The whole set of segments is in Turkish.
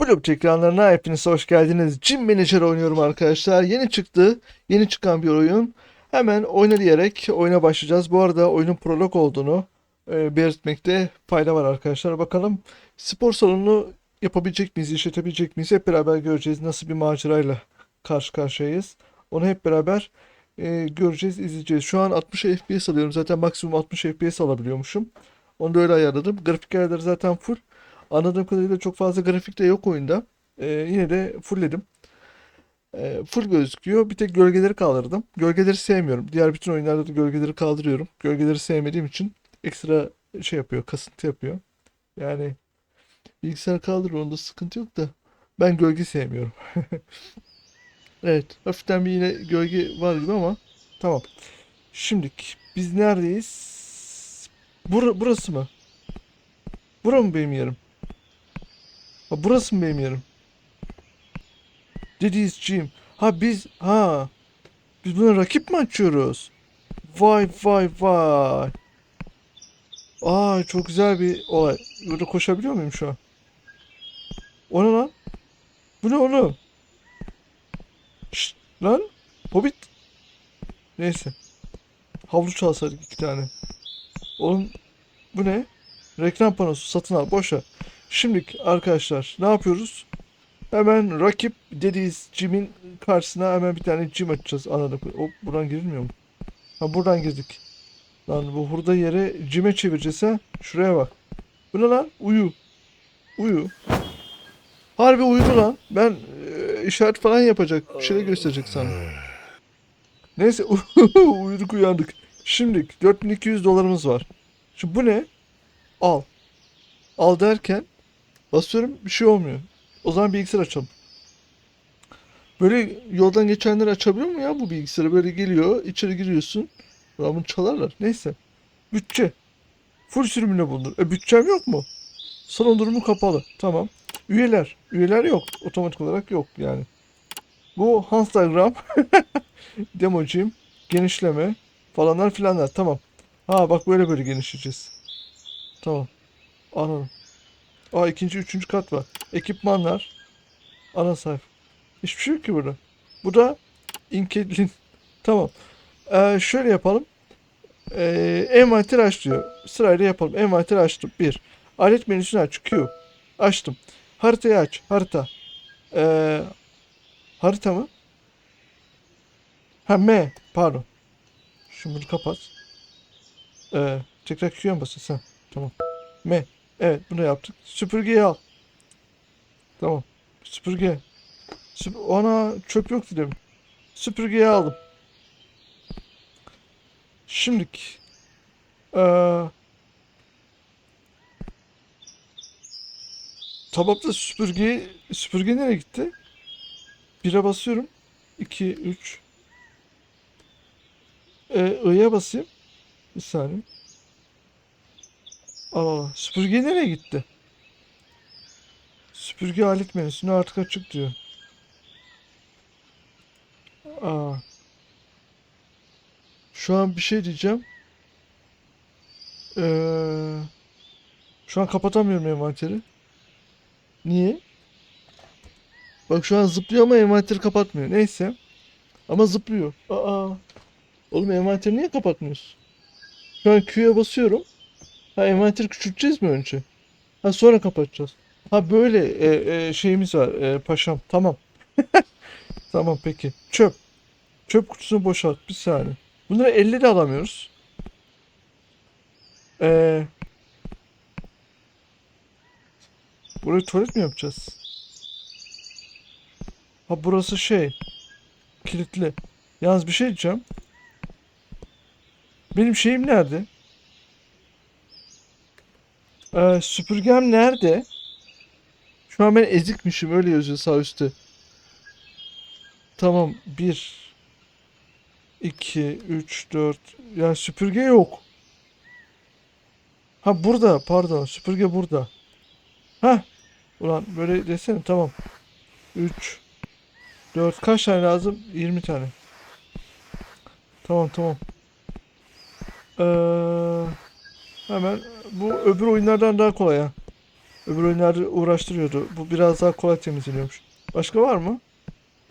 Blue ekranlarına hepiniz hoş geldiniz. Gym Manager oynuyorum arkadaşlar. Yeni çıktı. Yeni çıkan bir oyun. Hemen oyna diyerek oyuna başlayacağız. Bu arada oyunun prolog olduğunu e, belirtmekte fayda var arkadaşlar. Bakalım spor salonunu yapabilecek miyiz, işletebilecek miyiz? Hep beraber göreceğiz nasıl bir macerayla karşı karşıyayız. Onu hep beraber e, göreceğiz, izleyeceğiz. Şu an 60 FPS alıyorum. Zaten maksimum 60 FPS alabiliyormuşum. Onu da öyle ayarladım. Grafik ayarları zaten full. Anladığım kadarıyla çok fazla grafik de yok oyunda. Ee, yine de fullledim. Ee, full gözüküyor. Bir tek gölgeleri kaldırdım. Gölgeleri sevmiyorum. Diğer bütün oyunlarda da gölgeleri kaldırıyorum. Gölgeleri sevmediğim için ekstra şey yapıyor, kasıntı yapıyor. Yani bilgisayar kaldırır onda sıkıntı yok da ben gölge sevmiyorum. Evet, hafiften bir yine gölge var gibi ama tamam. Şimdilik biz neredeyiz? Bura, burası mı? Bura mı benim yerim? Ha burası mı benim yerim? Dediğiz Jim. Ha biz ha biz buna rakip mi açıyoruz? Vay vay vay. Aa çok güzel bir olay. Burada koşabiliyor muyum şu an? O ne lan? Bu ne oğlum? Şşt, lan Hobbit. Neyse. Havlu çalsaydık iki tane. Oğlum bu ne? Reklam panosu satın al boşa. Şimdilik arkadaşlar ne yapıyoruz? Hemen rakip dediğiz Jim'in karşısına hemen bir tane Jim açacağız. Anladım. O buradan girilmiyor mu? Ha buradan girdik. Lan bu hurda yere Jim'e çevireceğiz ha. Şuraya bak. Bu ne lan? Uyu. Uyu. Harbi uyudu lan. Ben e, işaret falan yapacak. Bir şeyler gösterecek sana. Neyse uyuduk uyandık. Şimdilik 4200 dolarımız var. Şimdi bu ne? Al. Al derken basıyorum bir şey olmuyor. O zaman bilgisayar açalım. Böyle yoldan geçenler açabiliyor mu ya bu bilgisayarı? Böyle geliyor, içeri giriyorsun. Ulan bunu çalarlar. Neyse. Bütçe. Full sürümüne bulunur. E bütçem yok mu? Salon durumu kapalı. Tamam. Üyeler. Üyeler yok. Otomatik olarak yok yani. Bu Instagram. Democim. Genişleme. Falanlar filanlar. Tamam. Ha bak böyle böyle genişleyeceğiz. Tamam. Anladım. Aa ikinci, üçüncü kat var. Ekipmanlar. Ana sayfa. Hiçbir şey yok ki burada. Bu da Inkedlin. Tamam. Ee, şöyle yapalım. Ee, envanter aç diyor. Sırayla yapalım. Envanter açtım. Bir. Alet menüsünü aç. Q. Açtım. Haritayı aç. Harita. Ee, harita mı? Ha M. Pardon. Şunu kapat. Ee, tekrar Q'ya basıyorsun? Sen. Tamam. M. Evet bunu yaptık. Süpürgeyi al. Tamam. Süpürge. Süp Ana çöp yoktu demin. Süpürgeyi aldım. Şimdilik. Ee, tabakta süpürge süpürge nereye gitti? Bire basıyorum. 2 3 ee, I'ya basayım. Bir saniye. Aa, süpürge nereye gitti? Süpürge alet menüsüne artık açık diyor. Aa. Şu an bir şey diyeceğim. Ee, şu an kapatamıyorum envanteri. Niye? Bak şu an zıplıyor ama envanteri kapatmıyor. Neyse. Ama zıplıyor. Aa. Oğlum envanteri niye kapatmıyorsun? Şu an Q'ya basıyorum. Ha envanteri küçülteceğiz mi önce? Ha sonra kapatacağız. Ha böyle e, e, şeyimiz var e, paşam. Tamam. Tamam peki. Çöp. Çöp kutusunu boşalt. Bir saniye. Bunları elle de alamıyoruz. Ee, burayı tuvalet mi yapacağız? Ha burası şey. Kilitli. Yalnız bir şey diyeceğim. Benim şeyim nerede? Ee, süpürgem nerede? Şu an ben ezikmişim öyle yazıyor sağ üstte. Tamam 1 2 3 4 ya süpürge yok. Ha burada pardon süpürge burada. Ha ulan böyle desene tamam. 3 4 kaç tane lazım? 20 tane. Tamam tamam. Ee, hemen bu öbür oyunlardan daha kolay ha. Öbür oyunlar uğraştırıyordu. Bu biraz daha kolay temizleniyormuş. Başka var mı?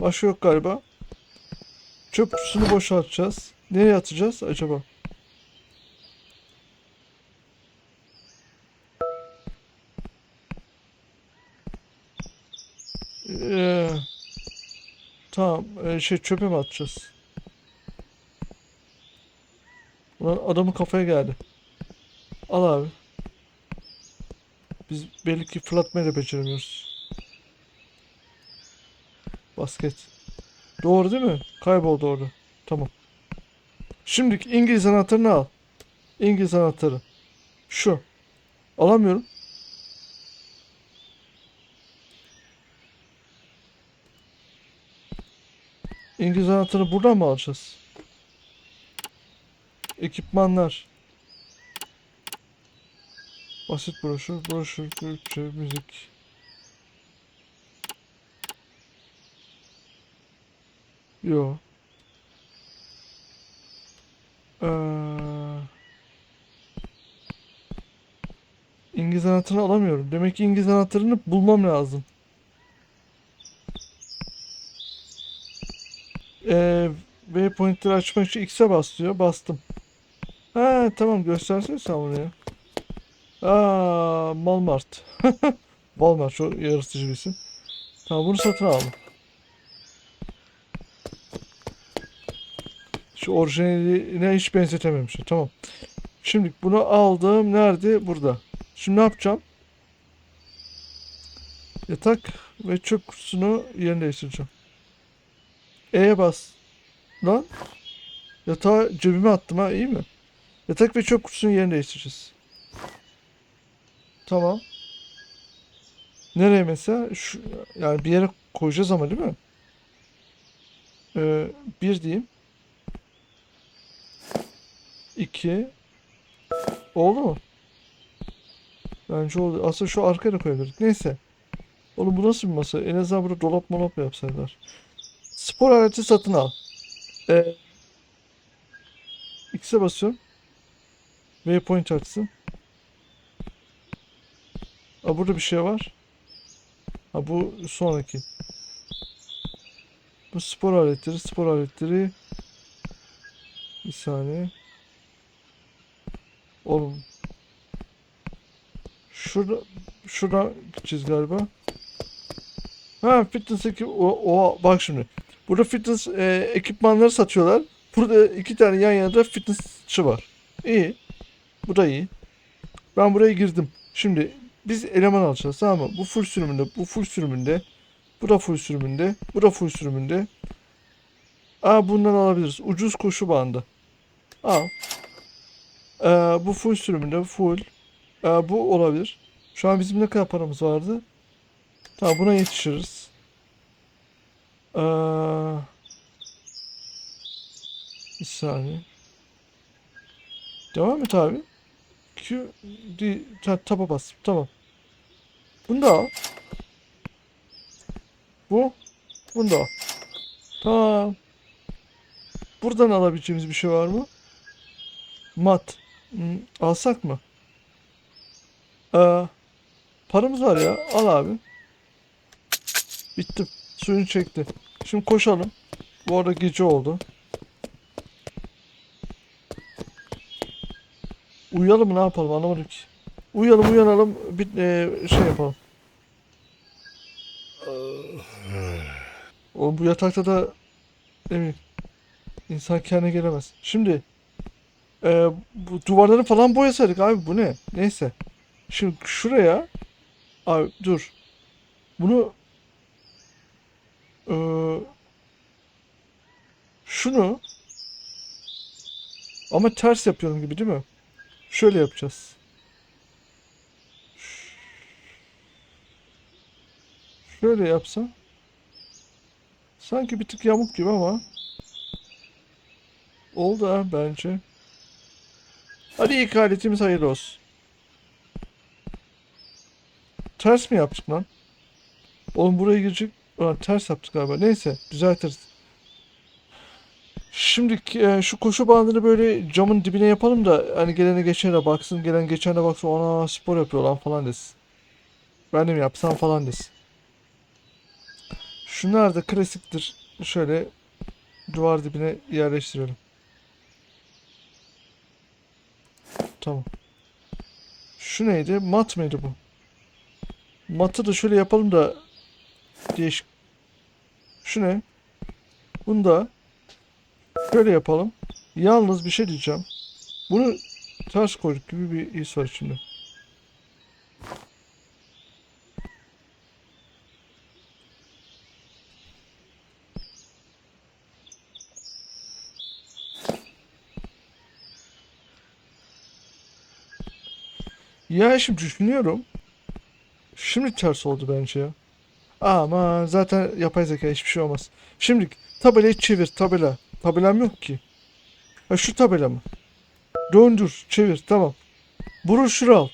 Başka yok galiba. Çöp kutusunu boşaltacağız. Nereye atacağız acaba? Ee, tamam. Ee, şey çöpe mi atacağız? Ulan adamın kafaya geldi. Al abi. Biz belli ki fırlatmayı da beceremiyoruz. Basket. Doğru değil mi? Kayboldu orada. Tamam. Şimdi İngiliz anahtarını al. İngiliz anahtarı. Şu. Alamıyorum. İngiliz anahtarını buradan mı alacağız? Ekipmanlar. Basit broşür, broşür, Türkçe, müzik. Yo. Ee, İngiliz anahtarını alamıyorum. Demek ki İngiliz anahtarını bulmam lazım. Ee, waypointleri açmak için X'e bas. Bastım. Ha tamam göstersene sen bunu ya. Aa, Walmart. Walmart çok yaratıcı bir isim. Tamam bunu satın aldım. Şu orijinaline hiç benzetememişim. Tamam. Şimdi bunu aldım. Nerede? Burada. Şimdi ne yapacağım? Yatak ve çöp kutusunu yerine değiştireceğim. E'ye bas. Lan. Yatağı cebime attım ha iyi mi? Yatak ve çöp kutusunu yerine değiştireceğiz. Tamam. Nereye mesela? Şu, yani bir yere koyacağız ama değil mi? Ee, bir diyeyim. İki. Oldu mu? Bence oldu. Aslında şu arkaya da koyabilirdik. Neyse. Oğlum bu nasıl bir masa? En azından burada dolap molap yapsaydılar. Spor aleti satın al. Ee, X'e basıyorum. Waypoint açsın. Aa, burada bir şey var. Ha bu sonraki. Bu spor aletleri, spor aletleri. Bir saniye. Oğlum. Şurada, şuradan gideceğiz galiba. Ha fitness ekip, o, o bak şimdi. Burada fitness e, ekipmanları satıyorlar. Burada iki tane yan yana da fitnessçi var. İyi. Bu da iyi. Ben buraya girdim. Şimdi biz eleman alacağız tamam mı? Bu full sürümünde, bu full sürümünde, bu da full sürümünde, bu da full sürümünde. Aa bundan alabiliriz. Ucuz koşu bandı. Al. Ee, bu full sürümünde, full. Ee, bu olabilir. Şu an bizim ne kadar paramız vardı? Tamam buna yetişiriz. Ee, bir saniye. Devam et abi. Q D ta, taba bas. Tamam. Bunu da al. Bu. Bunu da. Tamam. Buradan alabileceğimiz bir şey var mı? Mat. Hmm, alsak mı? Ee, paramız var ya. Al abi. Bittim. Suyunu çekti. Şimdi koşalım. Bu arada gece oldu. Uyuyalım mı ne yapalım anlamadım ki. Uyuyalım uyanalım bir e, şey yapalım. Oğlum bu yatakta da ne bileyim insan kendine gelemez. Şimdi e, bu duvarları falan boyasaydık abi bu ne? Neyse. Şimdi şuraya abi dur. Bunu e, şunu ama ters yapıyorum gibi değil mi? Şöyle yapacağız. Şöyle yapsam. Sanki bir tık yamuk gibi ama. Oldu ha bence. Hadi ilk aletimiz hayırlı olsun. Ters mi yaptık lan? Oğlum buraya girecek. Ulan ters yaptık galiba. Neyse düzeltiriz. Şimdi e, şu koşu bandını böyle camın dibine yapalım da hani gelene geçene baksın, gelen geçene baksın ona spor yapıyor lan falan desin. Ben de mi yapsam falan desin. Şunlar da klasiktir. Şöyle duvar dibine yerleştirelim. Tamam. Şu neydi? Mat mıydı bu? Matı da şöyle yapalım da değişik. Şu ne? Bunu da şöyle yapalım. Yalnız bir şey diyeceğim. Bunu ters koyduk gibi bir his var şimdi. Ya şimdi düşünüyorum. Şimdi ters oldu bence ya. Ama zaten yapay zeka hiçbir şey olmaz. Şimdi tabelayı çevir tabela. Tabelam yok ki. Ha şu tabela mı? Döndür, çevir tamam. Broşür al.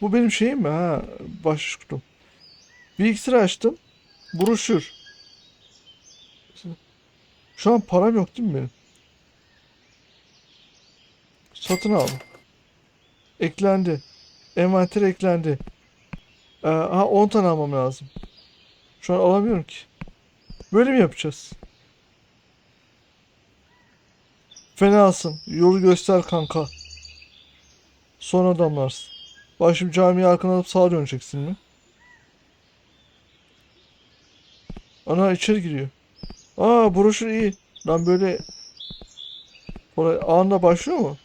Bu benim şeyim mi? Ha, başlıkım. Bilgisayarı açtım. Broşür. Şu an param yok değil mi benim? Satın al. Eklendi. Envanter eklendi. Ee, aha 10 tane almam lazım. Şu an alamıyorum ki. Böyle mi yapacağız? Fenasın. Yolu göster kanka. Son adamlarsın. Bak şimdi camiye arkana alıp sağa döneceksin mi? Ana içeri giriyor. Aa broşür iyi. Lan böyle Oraya anında başlıyor mu?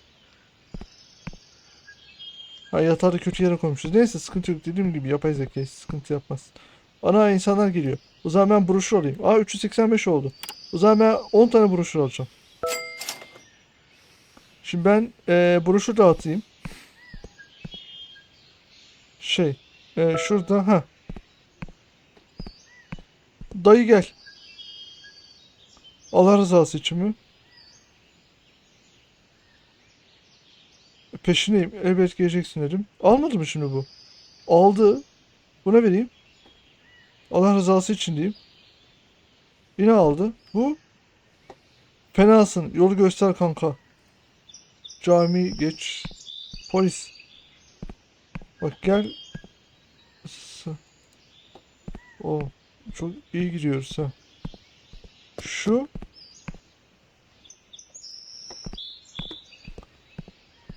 Ha yatağı kötü yere koymuşuz. Neyse sıkıntı yok. Dediğim gibi yapay zeka sıkıntı yapmaz. Ana insanlar geliyor. O zaman ben broşür alayım. Aa 385 oldu. O zaman ben 10 tane broşür alacağım. Şimdi ben eee broşür dağıtayım. Şey. eee, şurada ha. Dayı gel. Allah rızası için mi? Peşineyim. Elbet geleceksin dedim. Almadı mı şimdi bu? Aldı. Buna vereyim. Allah rızası için diyeyim. Yine aldı. Bu. Fenasın. Yolu göster kanka. Cami geç. Polis. Bak gel. O. Çok iyi gidiyoruz ha. Şu.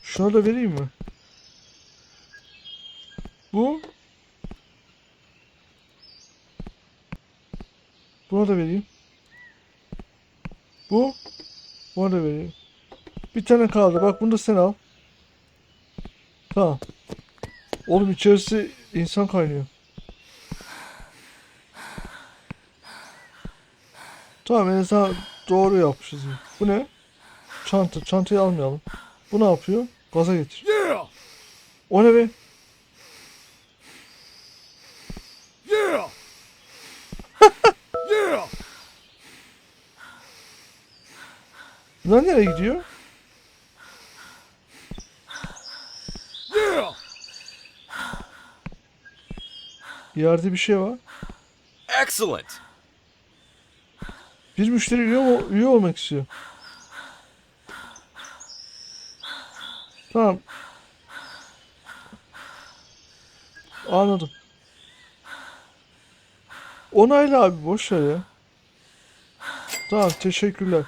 Şuna da vereyim mi? Bu. Buna da vereyim. Bu. Buna da vereyim. Bir tane kaldı. Bak bunu da sen al. Tamam. Oğlum içerisi insan kaynıyor. Tamam en azından doğru yapmışız. Bu ne? Çanta. Çantayı almayalım. Bu ne yapıyor? Gaza getir. Yeah! O ne be? Yeah! yeah! Bunlar nereye gidiyor? Yeah! Yerde bir şey var. Excellent! Bir müşteri üye, üye olmak istiyor. Tamam. Anladım. Onayla abi boş ver ya. Tamam teşekkürler.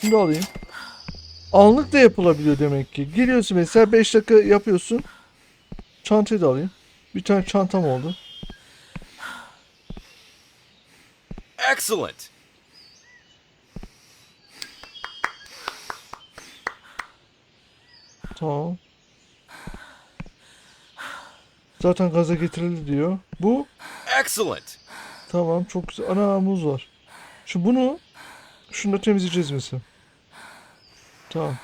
Şimdi alayım. Anlık da yapılabiliyor demek ki. Geliyorsun mesela 5 dakika yapıyorsun. Çantayı da alayım. Bir tane çantam oldu. Excellent! Tamam. Zaten gaza getirildi diyor. Bu Excellent! tamam çok güzel. Ana muz var. Şimdi bunu şunu da temizleyeceğiz mesela. Tamam.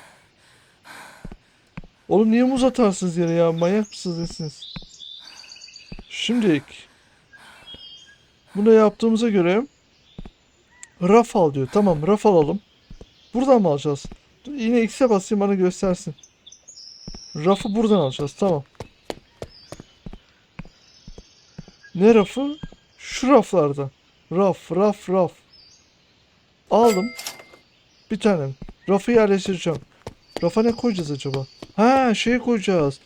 Oğlum niye muz atarsınız yere ya? Manyak mısınız nesiniz? Şimdilik bunu da yaptığımıza göre raf al diyor. Tamam raf alalım. Buradan mı alacağız? Dur, yine X'e basayım bana göstersin. Rafı buradan alacağız. Tamam. Ne rafı? Şu raflardan. Raf, raf, raf. Aldım. Bir tane. Rafı yerleştireceğim. Rafa ne koyacağız acaba? Ha şey koyacağız.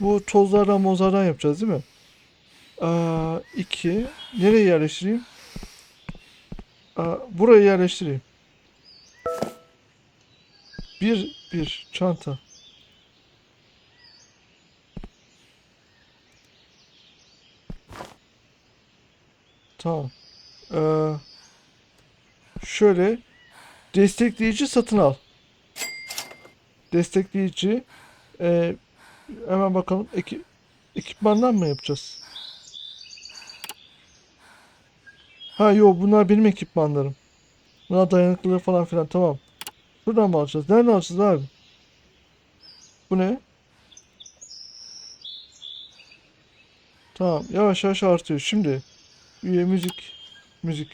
Bu tozlardan mozlardan yapacağız değil mi? Aa, iki. Nereye yerleştireyim? Buraya yerleştireyim. Bir, bir çanta. Tamam. Ee, şöyle destekleyici satın al. Destekleyici ee, hemen bakalım Eki, ekipmandan mı yapacağız? Ha yo bunlar benim ekipmanlarım. Buna dayanıklılığı falan filan tamam. Buradan mı alacağız? Nereden alacağız abi? Bu ne? Tamam yavaş yavaş artıyor. Şimdi üye müzik müzik.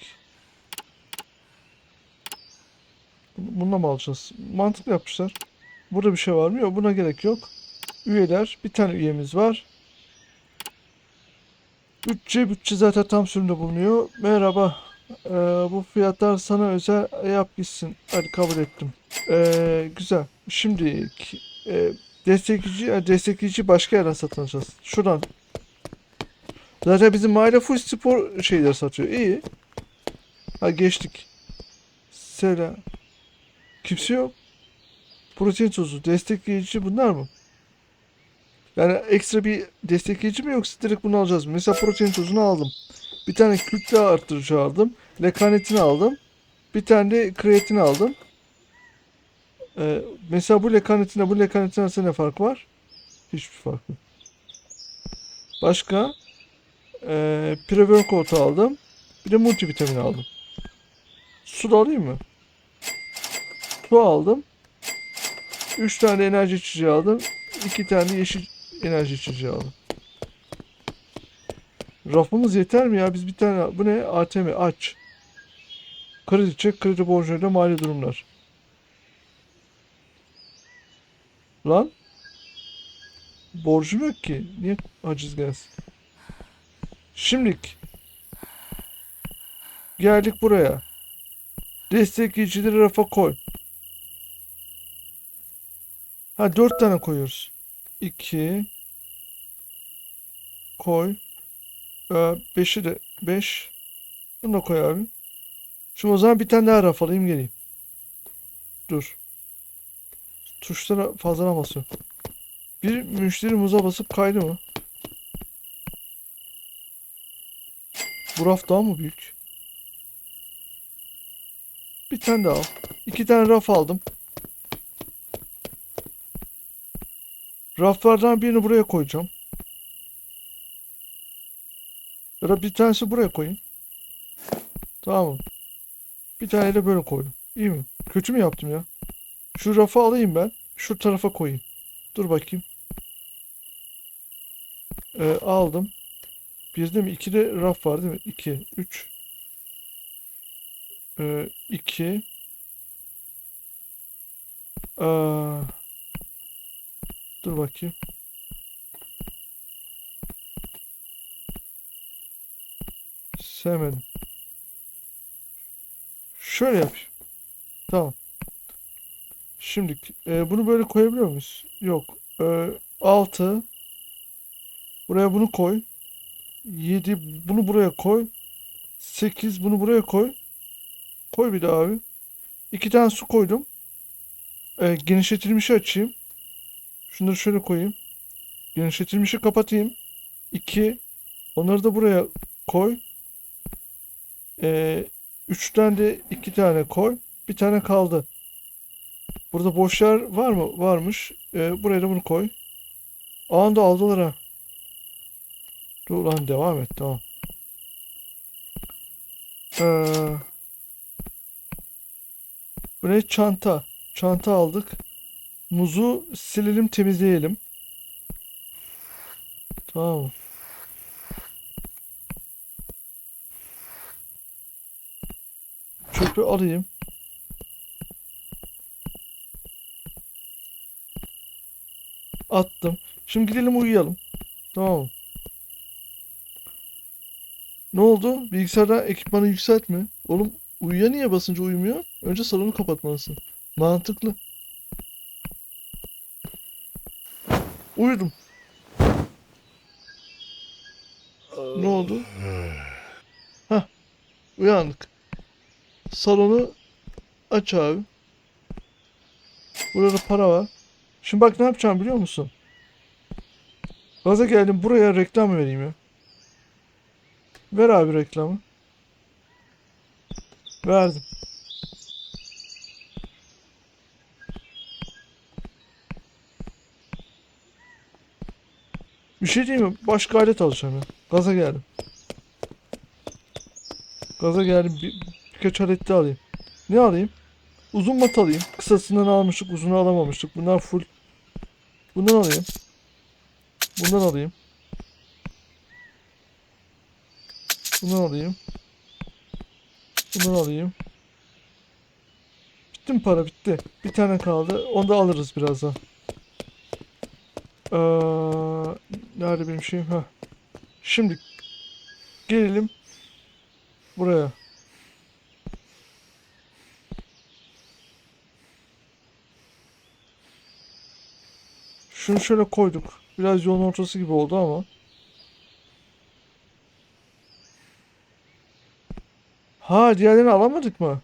Bununla mı alacağız? Mantıklı yapmışlar. Burada bir şey var mı? Yok buna gerek yok. Üyeler. Bir tane üyemiz var. Bütçe bütçe zaten tam sürümde bulunuyor. Merhaba. Ee, bu fiyatlar sana özel yap gitsin. Hadi kabul ettim. Ee, güzel. Şimdi e, destekleyici, e, destekleyici başka yerden satın alacağız. Şuradan. Zaten bizim mahalle full spor şeyler satıyor. İyi. Ha geçtik. Selam. Kimse yok. Protein tozu, destekleyici bunlar mı? Yani ekstra bir destekleyici mi yoksa direkt bunu alacağız mı? Mesela protein tozunu aldım. Bir tane kütle arttırıcı aldım. Lekanetini aldım. Bir tane de kreatin aldım. Ee, mesela bu lekanetinle bu lekanetin arasında ne fark var? Hiçbir fark yok. Başka? Ee, pre-workout aldım. Bir de multivitamin aldım. Su da alayım mı? Su aldım. 3 tane enerji içeceği aldım. 2 tane yeşil enerji içeceği aldım. Rafımız yeter mi ya? Biz bir tane bu ne? ATM aç. Kredi çek, kredi borcuyla mali durumlar. Lan borcum yok ki. Niye haciz gelsin? Şimdilik geldik buraya. Destekleyicileri rafa koy. Ha dört tane koyuyoruz. 2 koy. Ee, 5'i de 5. Bunu da koy abi. Şimdi o zaman bir tane daha raf alayım geleyim. Dur. Tuşlara fazla basıyorum. Bir müşteri muza basıp kaydı mı? Bu raf daha mı büyük? Bir tane daha al. İki tane raf aldım. Raflardan birini buraya koyacağım. Ya bir tanesi buraya koyayım. Tamam mı? Bir tane de böyle koydum. İyi mi? Kötü mü yaptım ya? Şu rafı alayım ben. Şu tarafa koyayım. Dur bakayım. Ee, aldım. Bir de mi? İki de raf var değil mi? İki, üç. Ee, iki. Aa, dur bakayım. Sevmedim. Şöyle yapayım. Tamam. Şimdi e, bunu böyle koyabiliyor muyuz? Yok. E, 6 Buraya bunu koy. 7 bunu buraya koy. 8 bunu buraya koy. Koy bir daha abi. İki tane su koydum. E, genişletilmişi açayım. Şunları şöyle koyayım. Genişletilmişi kapatayım. 2 Onları da buraya koy. E, Üçten de iki tane koy. Bir tane kaldı. Burada boş yer var mı? Varmış. Ee, buraya da bunu koy. Anda aldılar ha. Dur lan devam et tamam. Ee, bu ne? Çanta. Çanta aldık. Muzu silelim temizleyelim. Tamam. Çöpü alayım. Attım. Şimdi gidelim uyuyalım. Tamam. Ne oldu? Bilgisayarda ekipmanı yükseltme. Oğlum uyuya niye basınca uyumuyor? Önce salonu kapatmalısın. Mantıklı. Uyudum. Ne oldu? Hah. Uyandık. Salonu aç abi. Burada para var. Şimdi bak ne yapacağım biliyor musun? Gaza geldim buraya reklam vereyim ya. Ver abi reklamı. Verdim. Bir şey diyeyim mi? Başka alet alacağım ya. Gaza geldim. Gaza geldim. Bir, birkaç alet alayım. Ne alayım? Uzun mat alayım. Kısasından almıştık, uzunu alamamıştık. Bunlar full. Bundan alayım. Bundan alayım. Bundan alayım. Bundan alayım. Bitti mi para? Bitti. Bir tane kaldı. Onu da alırız birazdan. Ee, nerede benim şeyim? Ha. Şimdi gelelim buraya. Şunu şöyle koyduk. Biraz yolun ortası gibi oldu ama. Ha diğerlerini alamadık mı?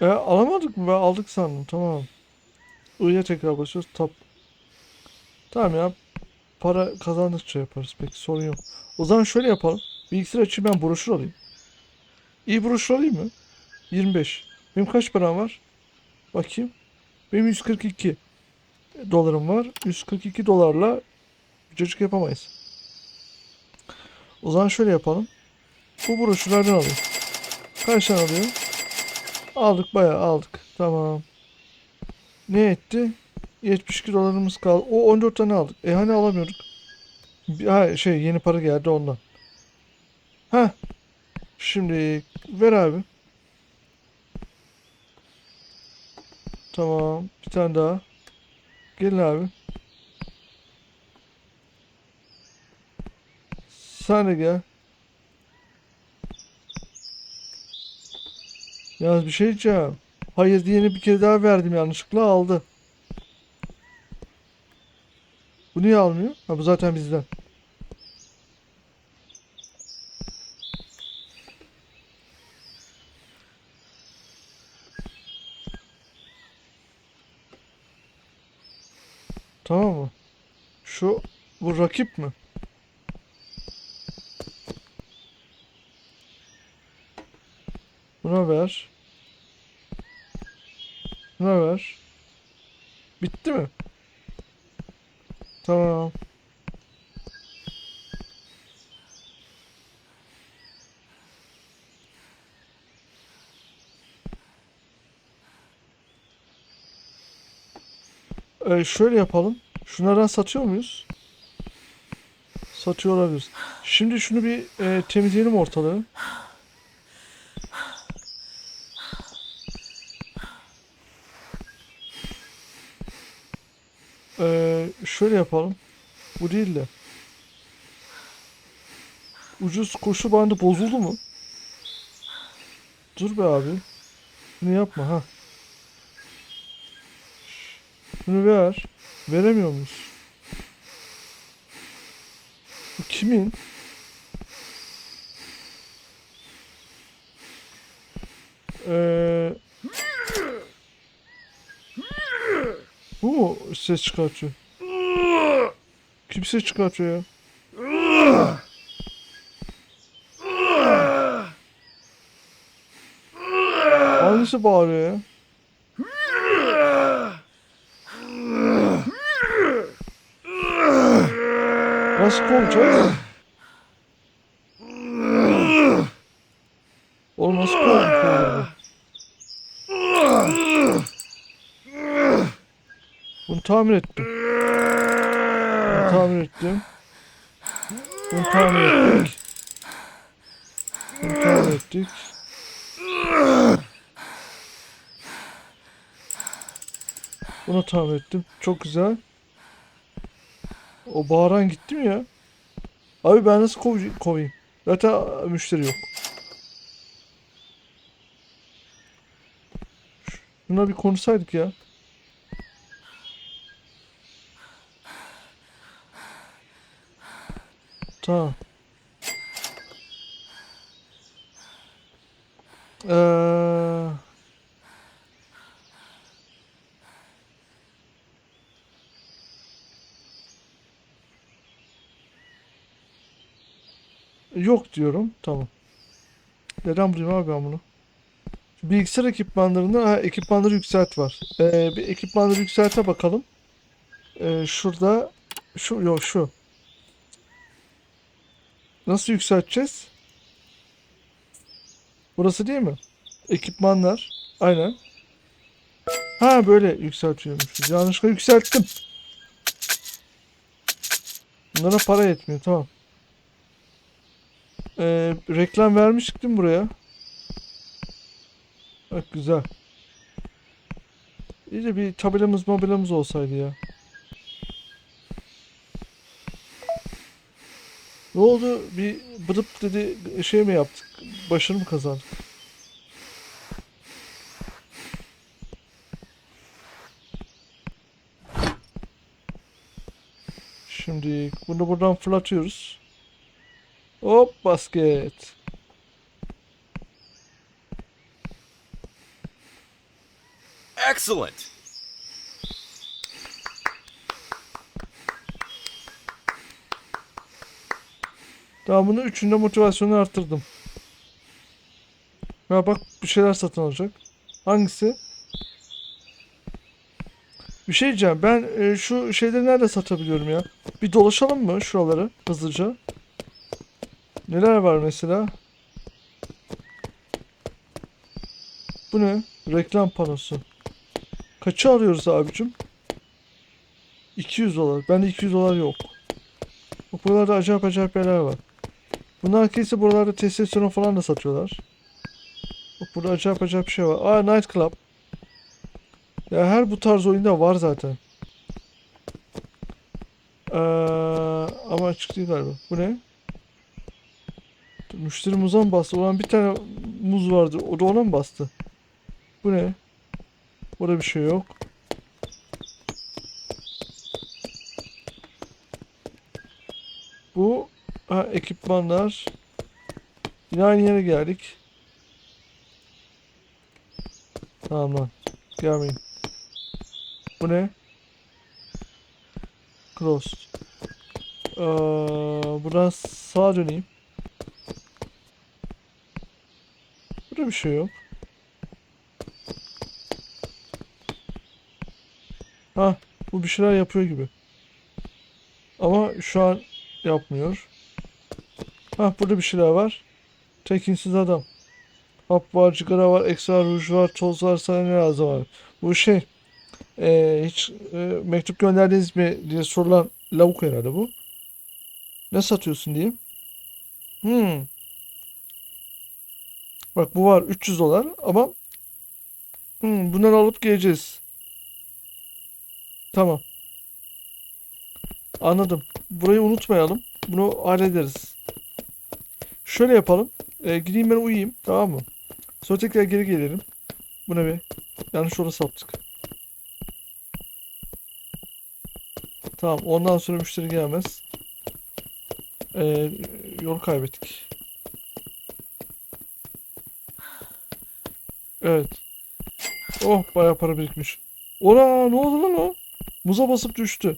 E alamadık mı? Ben aldık sandım. Tamam. I'ya tekrar basıyoruz. Tap. Tamam ya. Para kazandıkça yaparız. Peki sorun yok. O zaman şöyle yapalım. Bilgisayar açayım ben broşür alayım. İyi broşür alayım mı? 25. Benim kaç param var? Bakayım. Benim 142 dolarım var. 142 dolarla çocuk yapamayız. O zaman şöyle yapalım. Bu broşürlerden alayım. Kaç tane alıyor? Aldık bayağı aldık. Tamam. Ne etti? 72 dolarımız kaldı. O 14 tane aldık. E hani alamıyorduk? Ha şey yeni para geldi ondan. Ha. Şimdi ver abi. Tamam. Bir tane daha. Gelin abi. Sen de gel. Yalnız bir şey diyeceğim. Hayır diyeni bir kere daha verdim yanlışlıkla aldı. Bu niye almıyor? Ha bu zaten bizden. Tamam mı? Şu rakip mi? Buna ver. Buna ver. Bitti mi? Tamam. Ee, şöyle yapalım. Şunlardan satıyor muyuz? Satıyor olabiliriz. Şimdi şunu bir e, temizleyelim ortalığı. Ee, şöyle yapalım. Bu değil de. Ucuz koşu bandı bozuldu mu? Dur be abi. Bunu yapma ha. Bunu ver. Veremiyor muyuz? Bu kimin? Ee, bu mu ses çıkartıyor? Kim ses çıkartıyor ya? Hangisi bağırıyor ya? Nasıl kovacağız? Oğlum nasıl kovacağız? Bunu tamir ettim. Bunu tamir ettim. Bunu tamir ettik. Bunu tamir ettik. Bunu tamir ettim. Çok güzel. O bağıran gitti mi ya? Abi ben nasıl kov kovayım? Zaten müşteri yok. Şuna bir konuşsaydık ya. Tamam. Ee, yok diyorum. Tamam. Neden bulayım abi ben bunu? Bilgisayar ekipmanlarında ha, ekipmanları yükselt var. Ee, bir ekipmanları yükselte bakalım. Ee, şurada şu yok şu. Nasıl yükselteceğiz? Burası değil mi? Ekipmanlar. Aynen. Ha böyle yükseltiyormuşuz. Yanlışlıkla yükselttim. Bunlara para yetmiyor. Tamam. Ee, reklam vermiştik değil mi buraya? Bak güzel. İyice bir tabelamız mobelamız olsaydı ya. Ne oldu? Bir bıdıp dedi şey mi yaptık? Başarı mı kazandık? Şimdi bunu buradan fırlatıyoruz. Hop basket. Excellent. Tamam bunu üçünde motivasyonu arttırdım. Ya bak bir şeyler satın alacak. Hangisi? Bir şey diyeceğim. Ben e, şu şeyleri nerede satabiliyorum ya? Bir dolaşalım mı şuraları hızlıca? Neler var mesela? Bu ne? Reklam panosu. Kaçı alıyoruz abicim? 200 dolar. Bende 200 dolar yok. Bak buralarda acayip acayip yerler var. Bunlar kesin buralarda testosteron falan da satıyorlar. Burada acayip acayip bir şey var. Aa Night Club. Ya her bu tarz oyunda var zaten. Ee, ama açık değil galiba. Bu ne? Müşteri muza mı bastı? Ulan bir tane muz vardı. O da ona mı bastı? Bu ne? Burada bir şey yok. Bu ha, ekipmanlar. Yine aynı yere geldik. Tamam lan. Gelmeyin. Bu ne? Cross. Ee, buradan sağa döneyim. Bir şey yok. Ha, bu bir şeyler yapıyor gibi. Ama şu an yapmıyor. Ha, burada bir şeyler var. Tekinsiz adam. Hap var, cigara var, ekstra ruj var, toz var, sana ne lazım var. Bu şey, eee, hiç eee, mektup gönderdiniz mi diye sorulan lavuk herhalde bu. Ne satıyorsun diye. Hmm. Bak bu var 300 dolar ama hmm, bunları alıp geleceğiz. Tamam. Anladım. Burayı unutmayalım. Bunu hallederiz. Şöyle yapalım. Ee, gideyim ben uyuyayım. Tamam mı? Sonra tekrar geri gelirim. Bu ne be? Yanlış yola saptık. Tamam. Ondan sonra müşteri gelmez. Ee, yol kaybettik. Evet. Oh bayağı para birikmiş. Ona ne oldu lan o? Muza basıp düştü.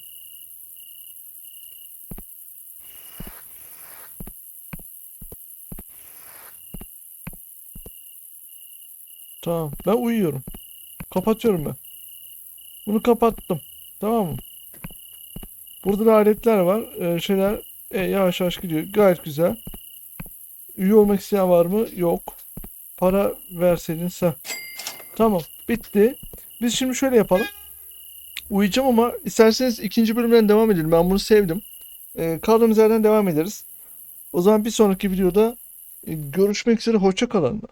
Tamam. Ben uyuyorum. Kapatıyorum ben. Bunu kapattım. Tamam mı? Burada da aletler var. Ee, şeyler e, yavaş yavaş gidiyor. Gayet güzel. Üye olmak isteyen var mı? Yok. Para verseydin sen. Tamam. Bitti. Biz şimdi şöyle yapalım. Uyuyacağım ama isterseniz ikinci bölümden devam edelim. Ben bunu sevdim. Ee, kaldığımız yerden devam ederiz. O zaman bir sonraki videoda e, görüşmek üzere. Hoşça kalın.